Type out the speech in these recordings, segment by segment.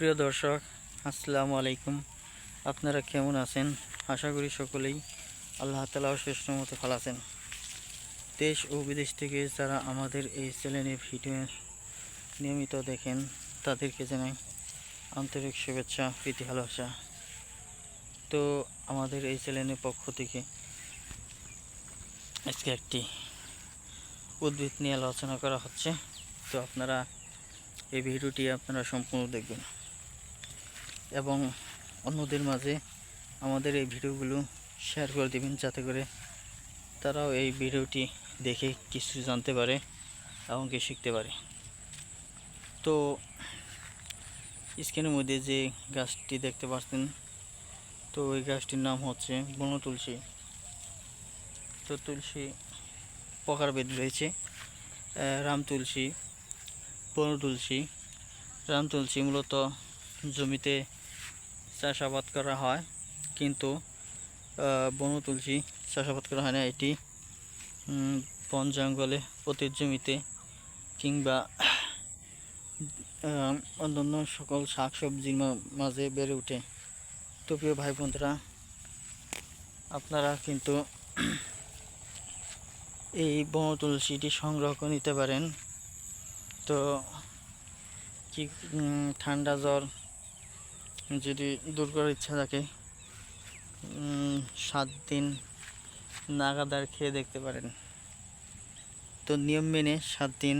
সুপ্রিয় দর্শক, আসসালামু আলাইকুম। আপনারা কেমন আছেন? আশা করি সকলেই আল্লাহ তালা শ্রেষ্ঠ মতো ভালো আছেন। দেশ ও বিদেশ থেকে যারা আমাদের এই চ্যানেলে ভিডিও নিয়মিত দেখেন, তাদেরকে জানাই আন্তরিক শুভেচ্ছা, প্রীতি, ভালোবাসা। তো আমাদের এই চ্যানেলের পক্ষ থেকে আজকে একটি উদ্ভিদ নিয়ে আলোচনা করা হচ্ছে। তো আপনারা এই ভিডিওটি আপনারা সম্পূর্ণ দেখবেন। এবং অন্যদের মাঝে আমাদের এই ভিডিওগুলো শেয়ার করে দেবেন যাতে করে তারাও এই ভিডিওটি দেখে কিছু জানতে পারে এবং কি শিখতে পারে। তো স্ক্রিনের মধ্যে যে গাছটি দেখতে পাচ্ছেন, তো ওই গাছটির নাম হচ্ছে বন তুলসী। তো তুলসী প্রকারভেদ রয়েছে। রাম তুলসী, বন তুলসী। রাম তুলসী মূলত জমিতে চাষাবাদ করা হয়, কিন্তু বন তুলসী চাষাবাদ করা হয় না। এটি বন জঙ্গলে প্রতি জমিতে কিংবা অন্যান্য সকল শাক সবজির মাঝে বেড়ে ওঠে। তো প্রিয় ভাই বোনরা আপনারা কিন্তু এই বন তুলসীটি সংগ্রহ করে নিতে পারেন। তো, কি ঠান্ডা জ্বর যদি দূর করার ইচ্ছা থাকে সাত দিন নাগাদার খেয়ে দেখতে পারেন। তো নিয়ম মেনে সাত দিন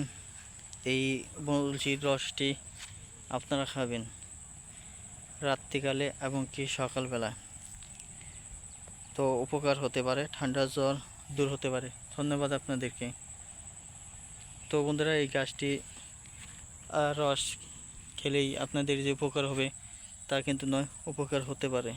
এই বনতুলসীর রসটি আপনারা খাবেন রাত্রিকালে এবং কি সকালবেলা। তো উপকার হতে পারে ঠান্ডা জ্বর দূর হতে পারে। ধন্যবাদ আপনাদেরকে। তো বন্ধুরা, এই গাছটি রস খেলেই আপনাদের যে উপকার হবে তা কিন্তু নয় উপকার হতে পারে।